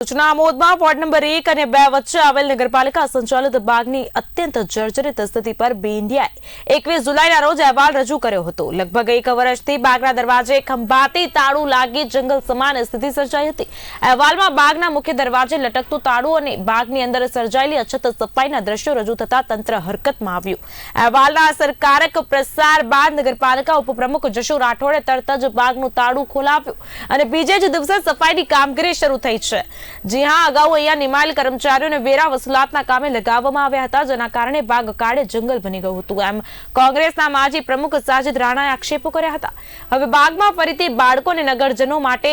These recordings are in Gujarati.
સૂચના આમોદમાં વોર્ડ નંબર એક અને બે વચ્ચે આવેલ નગરપાલિકા સંચાલિત બાગની અત્યંત જર્જરિત સ્થિતિ પર બી ઇન્ડિયાએ એકવીસ જુલાઈના રોજ અહેવાલ રજૂ કર્યો હતો. લગભગ એક વર્ષથી બાગના દરવાજે ખંભાતી તાળું લાગી જંગલ સમાન સ્થિતિ સર્જાઈ હતી. અહેવાલમાં બાગના મુખ્ય દરવાજે લટકતું તાળું અને બાગની અંદર સર્જાયેલી અછત સફાઈના દ્રશ્યો રજૂ થતા તંત્ર હરકતમાં આવ્યું. અહેવાલના અસરકારક પ્રસાર બાદ નગરપાલિકા ઉપપ્રમુખ જશુ રાઠોડે તરત જ બાગનું તાળું ખોલાવ્યું અને બીજે જ દિવસે સફાઈની કામગીરી શરૂ થઈ છે. જી હા, અગાઉ અહીંયા નિમાયેલ કર્મચારીઓને વેરા વસૂલાતના કામે લગાવવામાં આવ્યા હતા, જેના કારણે બાગ કાળે જંગલ બની ગયું હતું. એમ કોંગ્રેસના માજી પ્રમુખ સાજિદ રાણાએ આક્ષેપો કર્યા હતા. હવે બાગમાં ફરીથી બાળકો અને નગરજનો માટે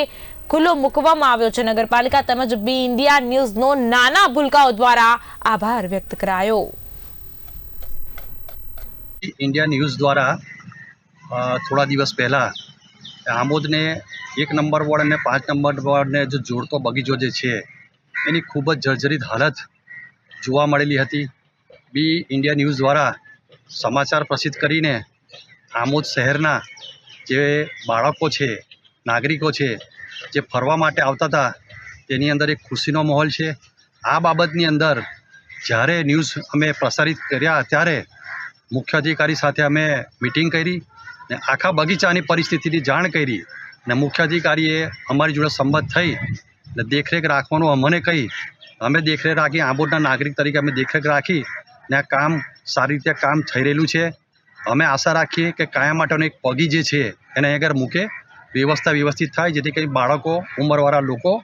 ખુલ્લો મૂકવામાં આવ્યો છે. નગરપાલિકા તેમજ બી ઇન્ડિયા ન્યૂઝનો નાના ભૂલકાઓ દ્વારા આભાર વ્યક્ત કરાયો. ઇન્ડિયા ન્યૂઝ દ્વારા થોડા દિવસ પહેલાં આમોદને એક નંબર વોર્ડ અને પાંચ નંબર વોર્ડને જે જોડતો બગીચો જે છે, એની ખૂબ જ જર્જરિત હાલત જોવા મળેલી હતી. બી ઇન્ડિયા ન્યૂઝ દ્વારા સમાચાર પ્રસિદ્ધ કરીને આમોદ શહેરના જે બાળકો છે, નાગરિકો છે, જે ફરવા માટે આવતા હતા, તેની અંદર એક ખુશીનો માહોલ છે. આ બાબતની અંદર જ્યારે ન્યૂઝ અમે પ્રસારિત કર્યા ત્યારે મુખ્ય અધિકારી સાથે અમે મિટિંગ કરી. ને આખા બગીચાની પરિસ્થિતિની જાણ કરી ને મુખ્ય અધિકારીએ અમારી જોડે સંમત થઈ ને દેખરેખ રાખવાનું અમને કહી. અમે દેખરેખ રાખી આંબોડના નાગરિક તરીકે અમે દેખરેખ રાખી ને આ કામ સારી રીતે કામ થઈ રહેલું છે. અમે આશા રાખીએ કે કાયમ માટેનો એક પગી જે છે એને આગળ મૂકે. વ્યવસ્થા વ્યવસ્થિત થાય જેથી કરી બાળકો, ઉંમરવાળા લોકો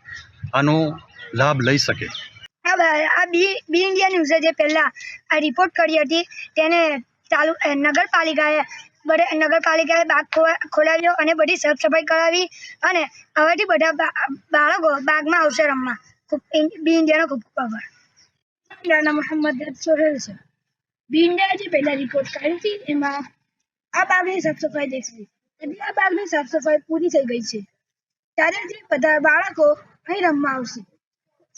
આનો લાભ લઈ શકે. આ બ- બી ઇન્ડિયા ન્યૂઝે જે પહેલાં આ રિપોર્ટ કરી હતી, તેને તાલુ નગરપાલિકાએ બધે નગરપાલિકાએ બાગ ખોલાવ્યો અને બધી સાફ સફાઈ કરાવી અને હવેથી બધા બાળકો બાગમાં આવશે રમવા. બી ઇન્ડિયાનો ખૂબ ખૂબ આભાર. મોહમ્મદ સોહેલ છે. બી ઇન્ડિયાએ જે પહેલાં રિપોર્ટ કાઢી હતી, એમાં આ બાગની સાફ સફાઈ એટલે આ બાગની સાફ સફાઈ પૂરી થઈ ગઈ છે. ત્યારેથી બધા બાળકો અહીં રમવા આવશે.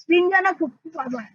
બી ઇન્ડિયાનો ખૂબ ખૂબ આભાર.